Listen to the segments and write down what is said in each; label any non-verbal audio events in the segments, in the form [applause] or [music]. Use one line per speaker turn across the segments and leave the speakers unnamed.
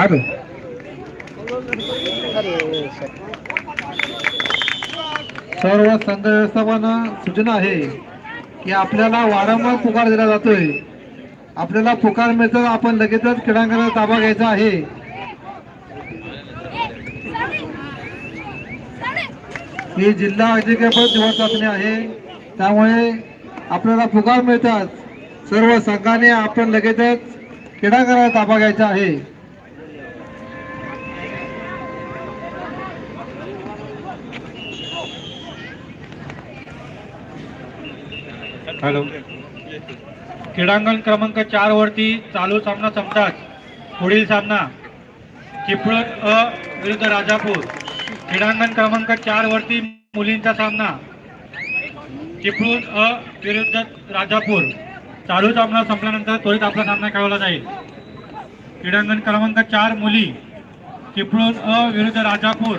Hello सर्व संघ व्यवस्थापन सूचना आहे की आपल्याला वारंवार पुकार दिला जातोय. आपल्याला पुकार मिळतो आपण लगेचच क्रीडांगणात ताबा घ्यायचा आहे. ही जिल्हा अजिंक्यपद निवड चाचणी आहे. त्यामुळे आपल्याला पुकार मिळतात सर्व संघाने आपण लगेचच क्रीडांगणात ताबा घ्यायचा आहे.
हॅलो. क्रीडांगण क्रमांक चार वरती चालू सामना संपताच पुढील सामना चिपळूण अ विरुद्ध राजापूर. क्रीडांगण क्रमांक चार वरती मुलींचा सामना चिपळूण अ विरुद्ध राजापूर. चालू सामना संपल्यानंतर त्वरित आपला सामना खेळवला जाईल. क्रीडांगण क्रमांक चार मुली चिपळूण अ विरुद्ध राजापूर.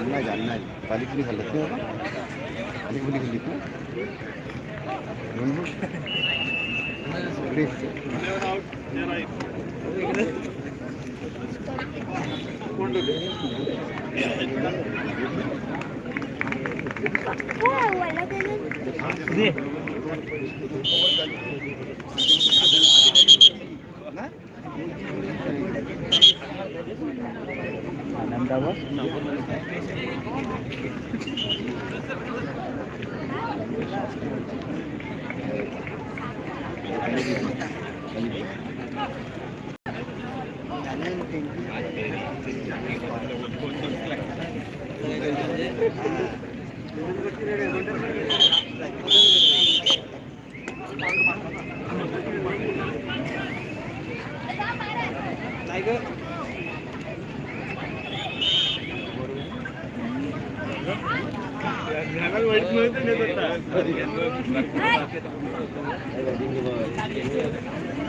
जानना जानना है। तारीख भी निकाल लेते हैं तारीख भी निकाल लेते हैं?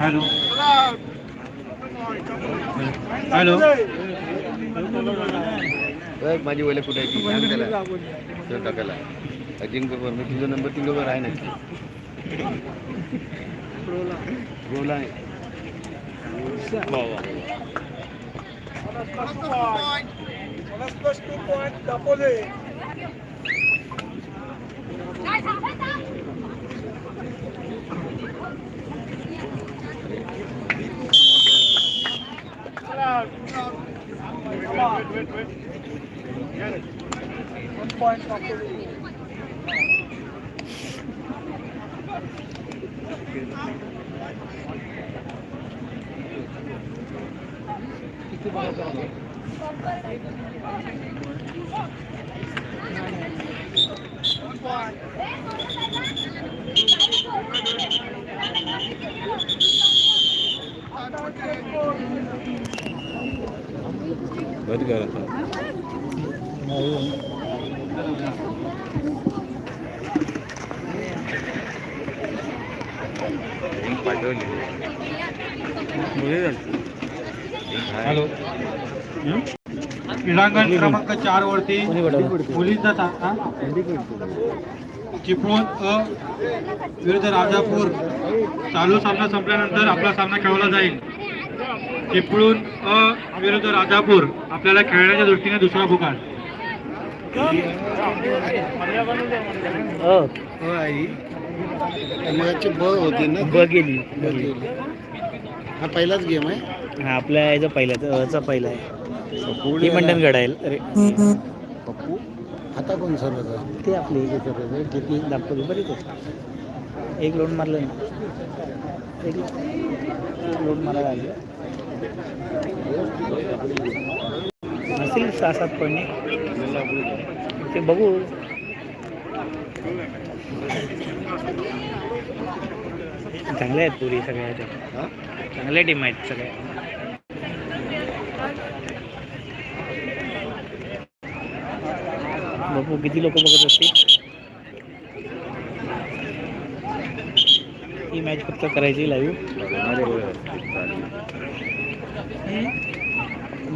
हॅलो हॅलो
बघ माझी वैला कुठे आहे ती सांग त्याला तो टाकायला अजिंक्य मी तुझा नंबर तीन नंबर आहे ना रोला आहे बंद कर आता लिंक
हॅलो. क्रीडांगण क्रमांक चार वरती पोलीस चिपळूण अ विरुद्ध राजापूर. चालू सामना संपल्यानंतर आपला सामना खेळवला जाईल. चिपळूण अ विरुद्ध राजापूर. आपल्याला खेळण्याच्या दृष्टीने दुसरा पुकार.
मगाची ब होती ना
ब गेली
हा पहिलाच गेम आहे
हा आपल्या याचा पहिला चा पहिला आहे. ही मंडणगड अरे.
पप्पू आता कोण सरत
ते आपली किती दाखवली बरीच आहे एक लोन मारलं ना. एक लोन मारायला आले. असेल सहा सात पॉईंट ते बघू. चांगल्या आहेत पुरी सगळ्या त्या चांगल्या टीम आहेत सगळ्या. बघू किती लोक बघत असतील. ही मॅच फक्त करायची लाईव्ह मी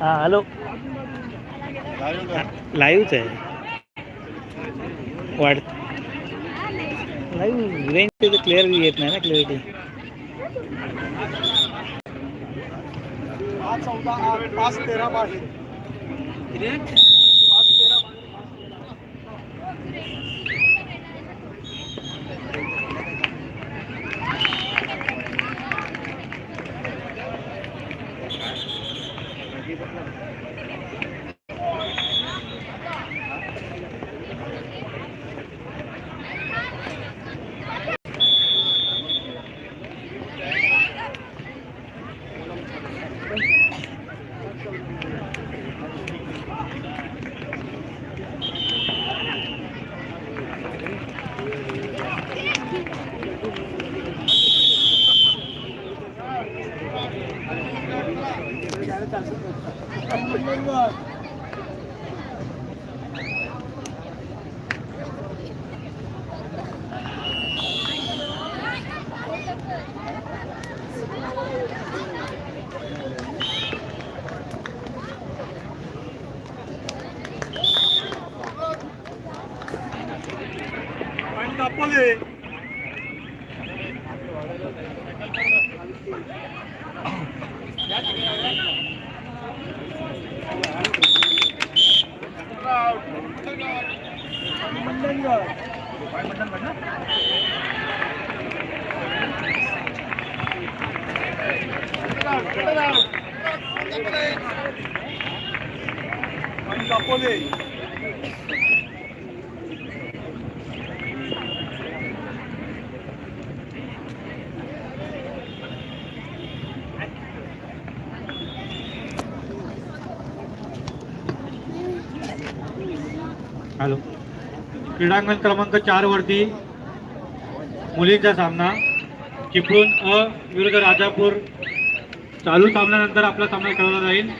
हा हॅलो. लाईव्हच आहे. वाढ लाईव्ह रेंज ते क्लिअर येत नाही ना clarity
Thank you. it. Hello. क्रीडांगण क्रमांक चार वरती मुलींचा सामना. चिपळूण अ विरुद्ध राजापूर. चालू सामन्यानंतर आपला सामना खेळवला जाईल.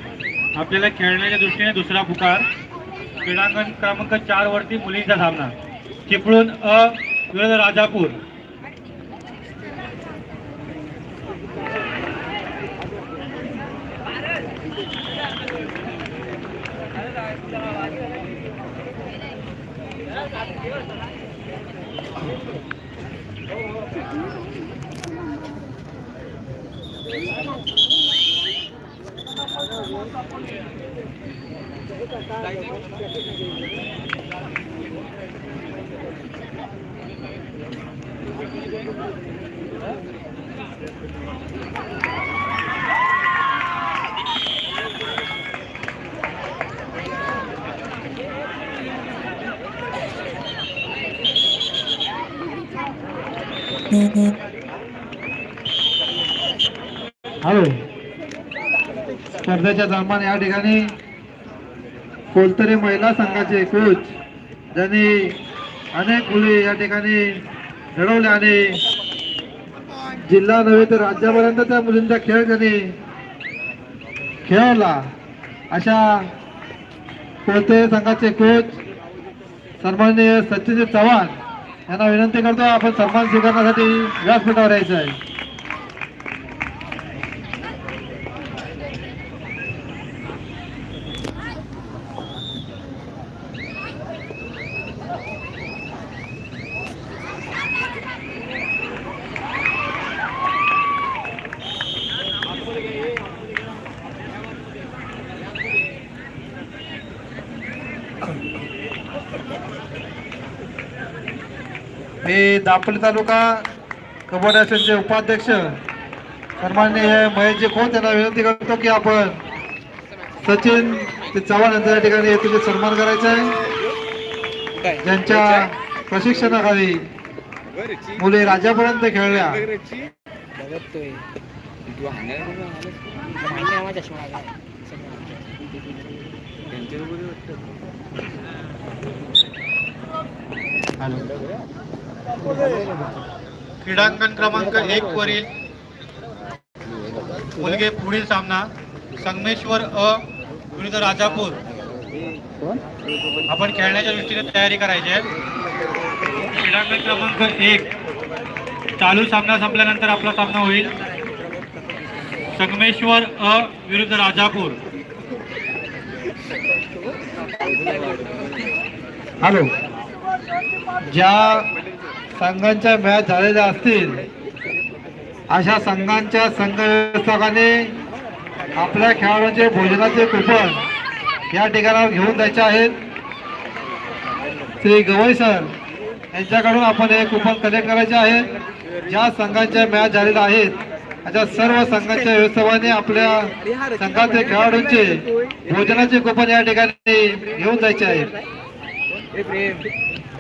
आपल्याला खेळण्याच्या दृष्टीने दुसरा पुकार. क्रीडांगण क्रमांक चार वरती मुलींचा सामना. चिपळूण अ विरुद्ध राजापूर.
हॅलो. स्पर्धेच्या दरम्यान या ठिकाणी कोलतरे महिला संघाचे कोच ज्यांनी अनेक मुली या ठिकाणी घडवल्या आणि जिल्हा नव्हे तर राज्यापर्यंत त्या मुलींचा खेळ त्यांनी खेळवला. अशा कोलतरे संघाचे कोच सन्माननीय सचिन चव्हाण यांना विनंती करतो आपण सन्मान स्वीकारण्यासाठी व्यासपीठावर यायचं आहे. मी दापोली तालुका कबड्डी असोसिएशनचे उपाध्यक्ष सन्माननीय महेशजी खोत यांना विनंती करतो की आपण सचिन ते चव्हाण यांच्या या ठिकाणी येथील सन्मान करायचा आहे. ज्यांच्या प्रशिक्षणाखाली मुली राज्यापर्यंत खेळल्या.
बघतोय
क्रीडांगण क्रमांक एक वरील मुलगे पुढील सामना संगमेश्वर अ विरुद्ध राजापूर. आपण खेळण्याच्या दृष्टीने तयारी करायची आहे. क्रीडांगण क्रमांक एक. चालू सामना संपल्यानंतर आपला सामना होईल. संगमेश्वर अ विरुद्ध राजापूर.
हॅलो. ज्या संघांच्या मॅच झालेल्या असतील अशा संघांच्या संघव्यवस्थापकाने आपल्या खेळाडूंचे भोजनाचे कुपन या ठिकाणावर घेऊन जायचे आहेत. श्री गवई सर यांच्याकडून आपण हे कुपन कलेक्ट करायचे आहे. ज्या संघांच्या मॅच झालेल्या आहेत अशा सर्व संघांच्या व्यवस्थापने आपल्या संघाचे खेळाडूंचे भोजनाचे कुपन या ठिकाणी घेऊन जायचे आहे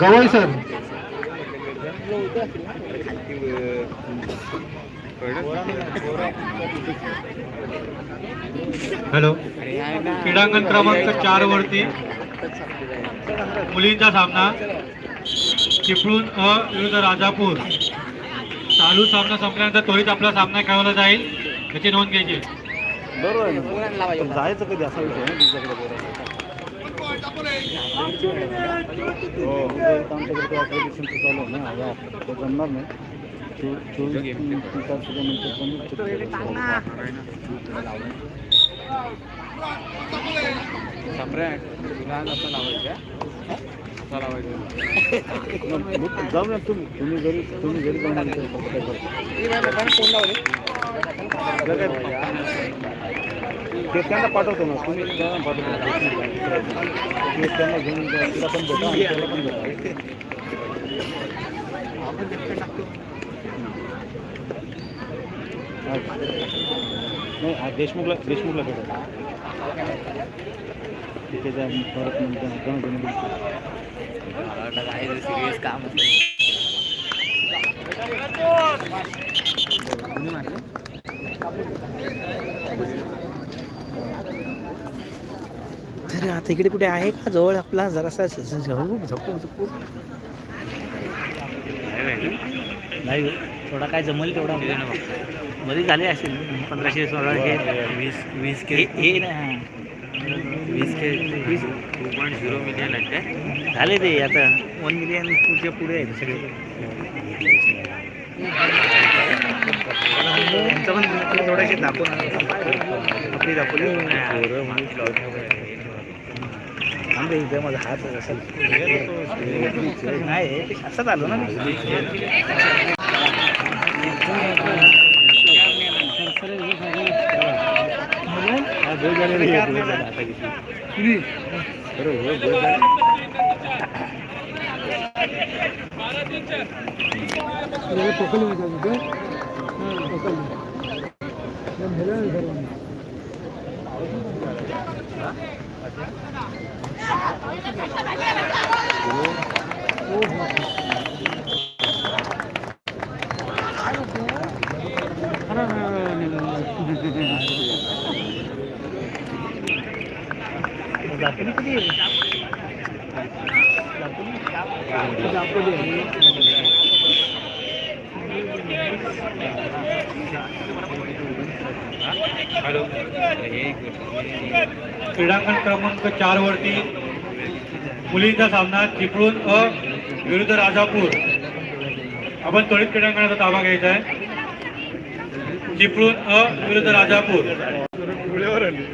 गवई सर.
हॅलो. क्रीडांगण क्रमांक चार वरती मुलींचा सामना. चिपळूण अ विरुद्ध राजापूर. चालू सामना संपल्यानंतर त्वरित आपला सामना खेळवला जाईल. याची नोंद घ्यायची.
जायचं कधी असा विषय आहे तुमच्याकडे आमच्याकडे ॲप्लिकेशन चालू आहे ना या ते जमणार नाही चोवीस तीन तारखेच्या नंतर जाऊ ना तुम्ही. तुम्ही घरी तुम्ही घरी जाऊन काय करा. ते त्यांना पाठवतो ना. तुम्ही त्यांना पाठवतो त्यांना घेऊन. तिला पण भेटा. त्याला पण भेटा. नाही हा देशमुखला देशमुखला भेटा तिथे जा परत नंतर जाऊन घेऊन तर आता इकडे कुठे आहे का? जवळ आपला जरासा झोपून नाही हो. थोडा काय जमल तेवढा. मध्ये झाले असेल पंधराशे सोळा हे वीस वीस के. हे ना. वीस के. वीस. टू पॉईंट झिरो मिलियन आहेत काय? झाले ते आता. वन मिलियन पुढच्या पुढे आहेत सगळे. त्यांचं इथे माझा हात असेल नाही ते असंच आलो ना मी. हा, बोल झाले रे, बोल झाले आता किती. बरं, हो, बोल झाले. दापोली किती आहे?
हॅलो क्रीडांगण क्रमांक चार वरती मुलींचा सामना चिपळूण अ विरुद्ध राजापूर. आपण त्वरित क्रीडांगणाचा ताबा घ्यायचा आहे. चिपळूण अ विरुद्ध राजापूर
डोळ्यावर आली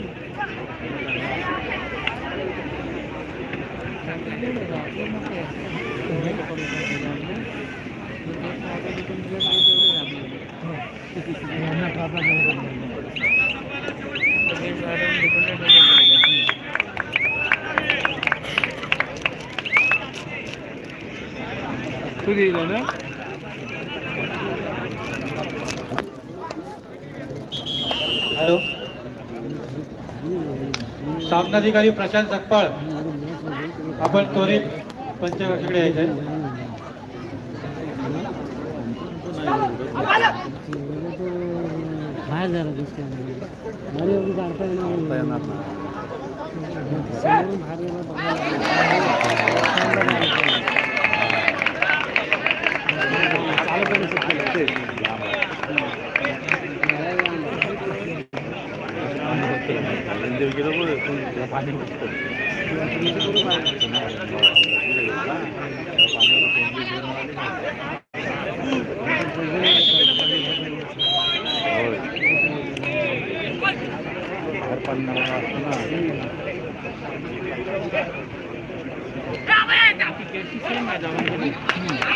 ना?
हॅलो. सामनाधिकारी प्रशांत सकपाळ आपण त्वरित पंचकक्षाकडे यायचं आहे
बाहेर झाला दिसते Come on, come on.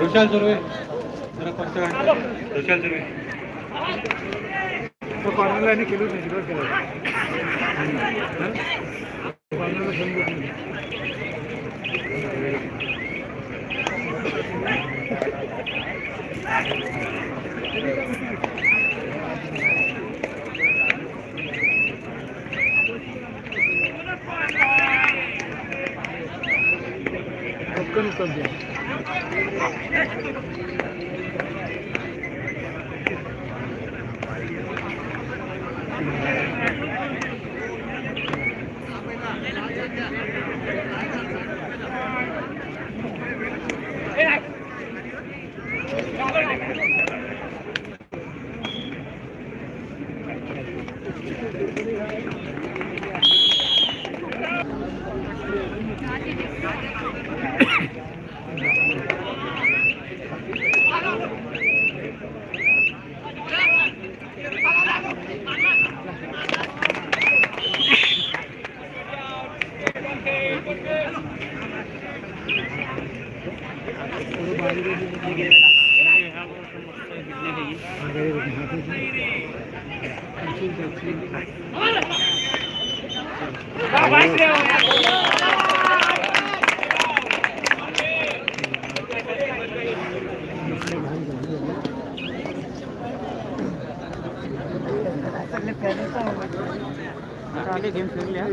विशाल सुर्वे जरा पंचकक्षाकडे विशाल सुर्वे
तो कॉर्नरला आणि केलं नाही तिकडं केलं कॉर्नरला समजत नाही पटकन उचल द्या Thank you. गेम खेळल्या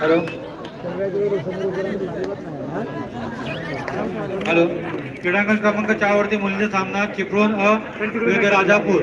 हॅलो
सगळ्याकडे समोर उभं राहून अजिबात नाही, हा?
हॅलो क्रीडांगण क्रमांक चार वरती मुलींचा सामना चिपळूण अ विरुद्ध राजापूर.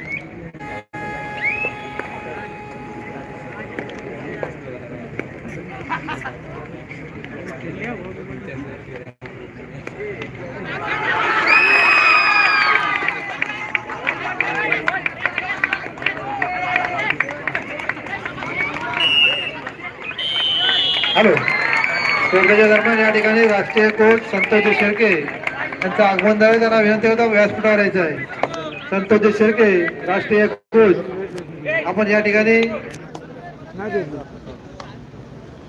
हॅलो स्पर्धेच्या दरम्यान या ठिकाणी राष्ट्रीय कोच संतोष शेळके यांचं आगमन झालं. त्यांना विनंती होता व्यासपीठावर यायचं आहे. संतोष शेळके राष्ट्रीय कोच आपण या ठिकाणी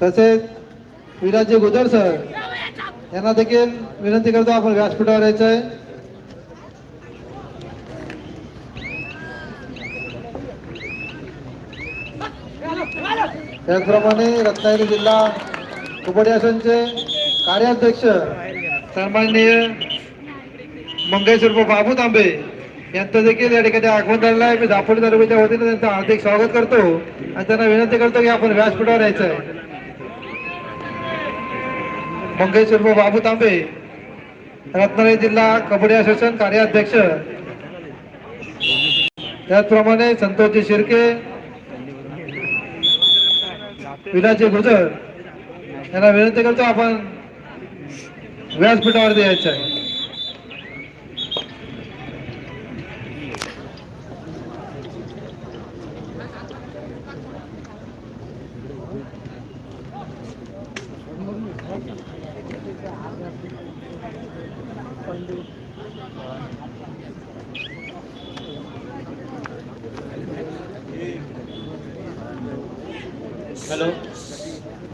तसेच विराजी गुजर सर यांना देखील विनंती करतो आपण व्यासपीठावर यायचं आहे. त्याचप्रमाणे रत्नागिरी जिल्हा कबड्डी असोसिएशनचे कार्याध्यक्ष सन्माननीय मंगेशरूप बाबू तांबे यांचं देखील या ठिकाणी आगमन झालेलं आहे. मी दापोली तालुक्याच्या वतीने त्यांचं हार्दिक स्वागत करतो आणि त्यांना विनंती करतो की आपण व्यासपीठावर यायचं आहे. मंगेश बाबू तांबे रत्नागिरी जिल्हा कबड्डी असोसिएशन कार्याध्यक्ष. त्याचप्रमाणे संतोषजी शिर्के विलाजी गुजर यांना विनंती करतो आपण व्यासपीठावर द्यायचं आहे.
हॅलो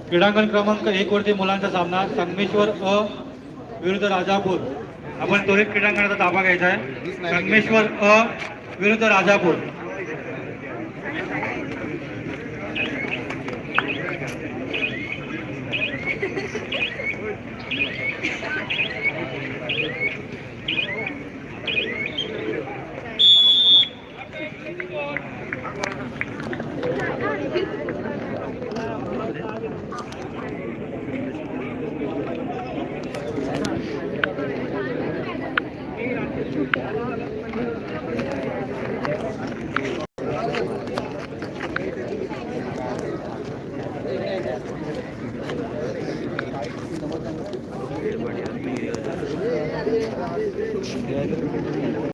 क्रीडांगण क्रमांक एक वरती मुलांचा सामना संगमेश्वर अ विरुद्ध राजापूर. आपण त्वरित क्रीडांगणाचा ताबा घ्यायचा आहे. संगमेश्वर अ विरुद्ध राजापूर. [laughs]